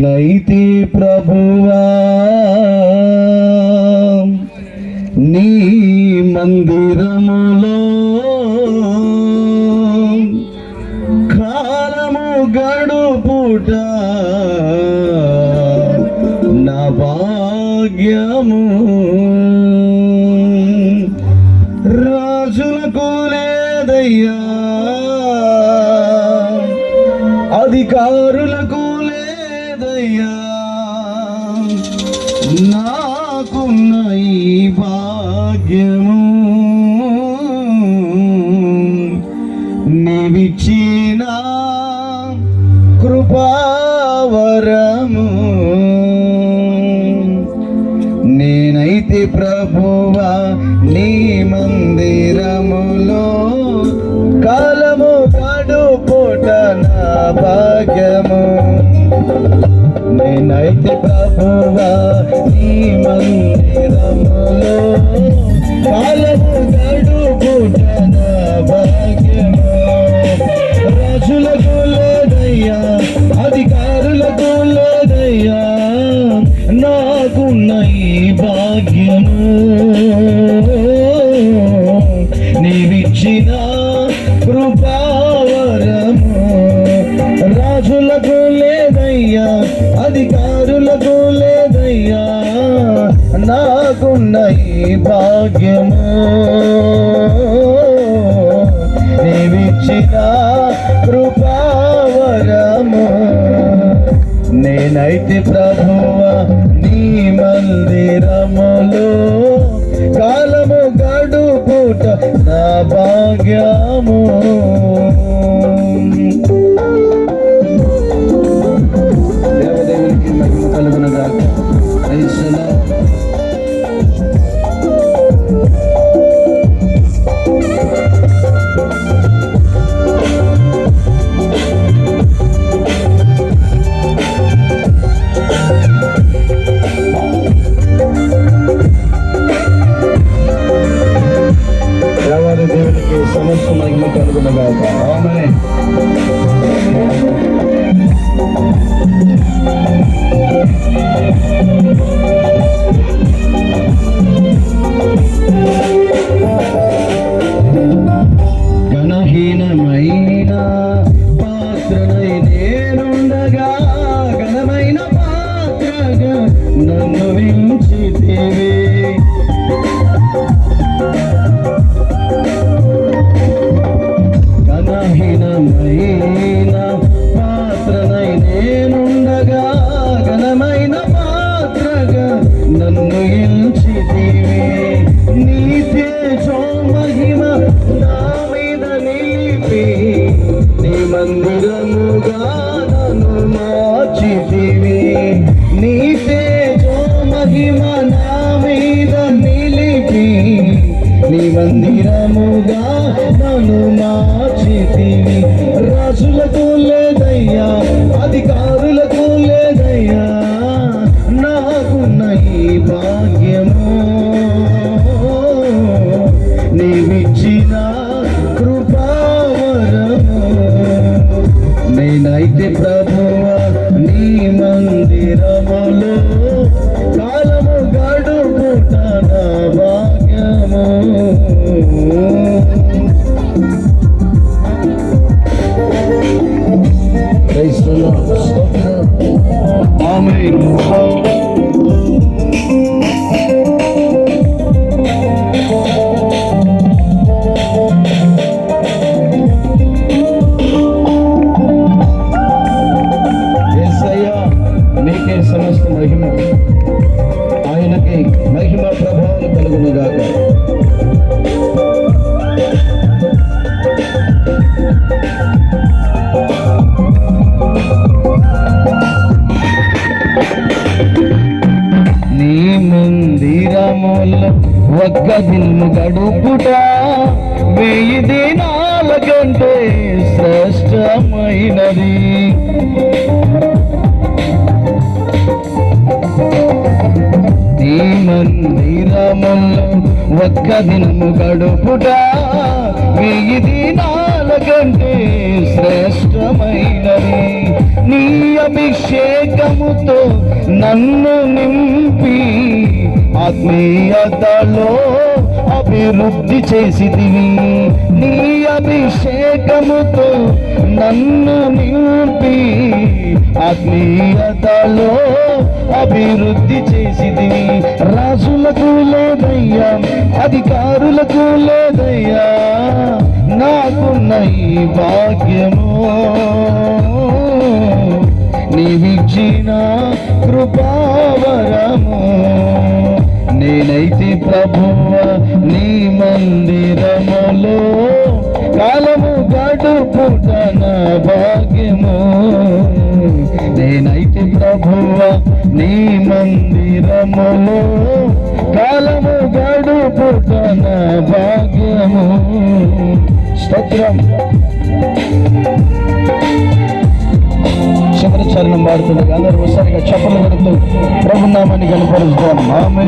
నైతి ప్రభువా. నీ మందిరములో కాలము గడుపుట నా భాగ్యము. రాజులకు లేదయ్యా. అధికారు భాగ్యము అధికారులకు లేదయ్యా నాకున్న ఈ భాగ్యము. నీవిచ్చిన కృపావరము. నేనైతే ప్రభువా నీ మందిరములో కాలము గడుపుట నా భాగ్యము. Alaihissalam. మందిరముగా నన్ను మార్చితివి. నీ తేజో మహిమ నా మీద నిలిపి. నీ మందిరముగా నన్ను మార్చితివి. గదిలు గడుపుట వెయ్యి దినాల కంటే శ్రేష్టమైనది ఒక్క దినము గడుపుట వెయ్యి దినాల కంటే శ్రేష్టమైనది. నీ అభిషేకముతో నన్ను నింపి ఆత్మీయతలో అభివృద్ధి చేసిదివి నీ అభిషేకముతో నన్ను నింపి ఆత్మీయతలో అభివృద్ధి చేసిదివి రాజులకు లేదయ్యా అధికారులకు లేదయ్యా నాకున్న ఈ భాగ్యము. నీవిచ్చిన కృపా ప్రభువ నీ మందిరములో కాలము గడుపుట నా భాగ్యము. నేనైతే ప్రభువ నీ మందిరములో కాలము గడుపుట నా భాగ్యము. స్తోత్రం. మంత్రచరణం పాడుతుండగా అందరూ ఒకసారిగా చెప్పలు పెడుతూ ప్రభునామాన్ని కనపరుస్తాం ఆమె